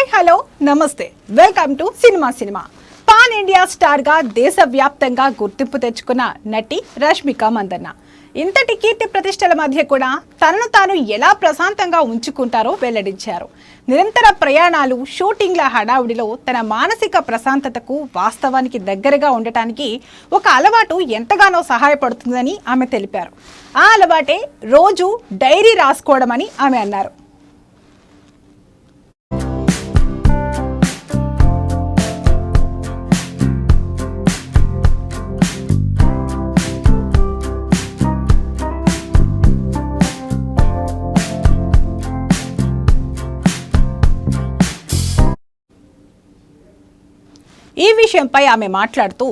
Hi hello నమస్తే. Welcome to cinema cinema. Pan India స్టార్గా దేశవ్యాప్తంగా గుర్తింపు తెచ్చుకున్న నటి రష్మిక మందన్న. ఇంతటి కీర్తి ప్రతిష్టల మధ్య కూడా తనను తాను ఎలా ప్రశాంతంగా ఉంచుకుంటారో వెల్లడించారు. నిరంతర ప్రయాణాలు షూటింగ్ల హడావుడిలో తన మానసిక ప్రశాంతతకు వాస్తవానికి దగ్గరగా ఉండటానికి ఒక అలవాటు ఎంతగానో సహాయపడుతుందని ఆమె తెలిపారు. ఆ అలవాటే రోజు డైరీ రాసుకోవడమని ఆమె అన్నారు. ఈ విషయంపై ఆమె మాట్లాడుతూ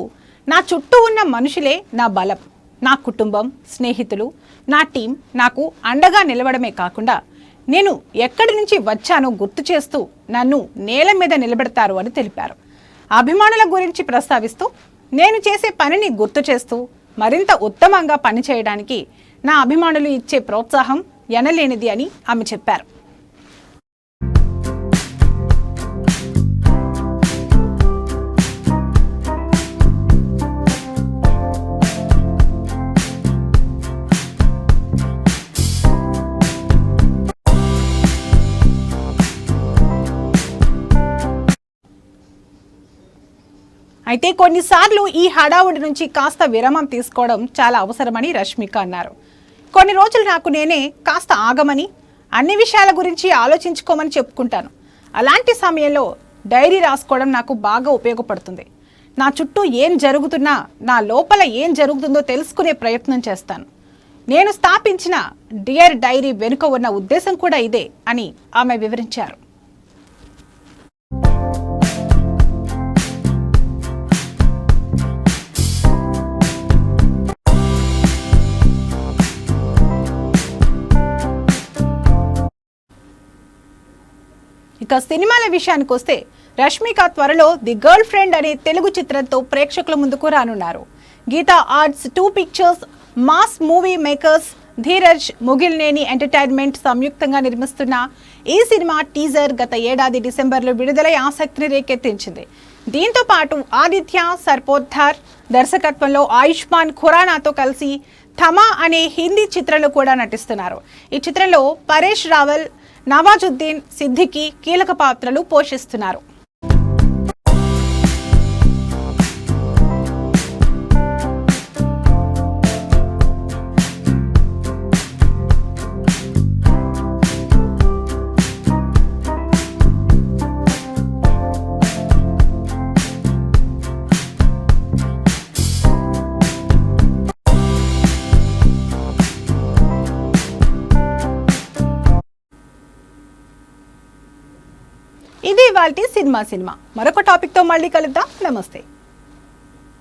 నా చుట్టూ ఉన్న మనుషులే నా బలం నా కుటుంబం స్నేహితులు నా టీం నాకు అండగా నిలవడమే కాకుండా నేను ఎక్కడి నుంచి వచ్చానో గుర్తు చేస్తూ నన్ను నేల మీద నిలబెడతారు అని తెలిపారు. అభిమానుల గురించి ప్రస్తావిస్తూ నేను చేసే పనిని గుర్తు చేస్తూ మరింత ఉత్తమంగా పనిచేయడానికి నా అభిమానులు ఇచ్చే ప్రోత్సాహం ఎనలేనిది అని ఆమె చెప్పారు. అయితే కొన్నిసార్లు ఈ హడావుడి నుంచి కాస్త విరామం తీసుకోవడం చాలా అవసరమని రష్మిక అన్నారు. కొన్ని రోజులు నాకు నేనే కాస్త ఆగమని అన్ని విషయాల గురించి ఆలోచించుకోమని చెప్పుకుంటాను. అలాంటి సమయంలో డైరీ రాసుకోవడం నాకు బాగా ఉపయోగపడుతుంది. నా చుట్టూ ఏం జరుగుతున్నా నా లోపల ఏం జరుగుతుందో తెలుసుకునే ప్రయత్నం చేస్తాను. నేను స్థాపించిన డియర్ డైరీ వెనుక ఉన్న ఉద్దేశం కూడా ఇదే అని ఆమె వివరించారు. ఇక సినిమాల విషయానికి వస్తే రష్మిక త్వరలో ది గర్ల్ ఫ్రెండ్ అనే తెలుగు చిత్రంతో ప్రేక్షకుల ముందుకు రానున్నారు. Geetha arts two pictures mass movie makers Dheeraj Mogilineni entertainment సంయుక్తంగా నిర్మిస్తున్న ఈ సినిమా టీజర్ గత ఏడాది డిసెంబర్లో విడుదలై ఆసక్తిని రేకెత్తించింది. దీంతో పాటు ఆదిత్య సర్పోద్ధార్ దర్శకత్వంలో ఆయుష్మాన్ ఖురానాతో కలిసి థమా అనే హిందీ చిత్రంలో కూడా నటిస్తున్నారు. ఈ చిత్రంలో పరేష్ రావల్ నవాజుద్దీన్ సిద్దికి కీలక పాత్రలు పోషిస్తున్నారు. ఇది ఇవాళ సినిమా సినిమా. మరొక టాపిక్తో మళ్ళీ కలుద్దాం. నమస్తే.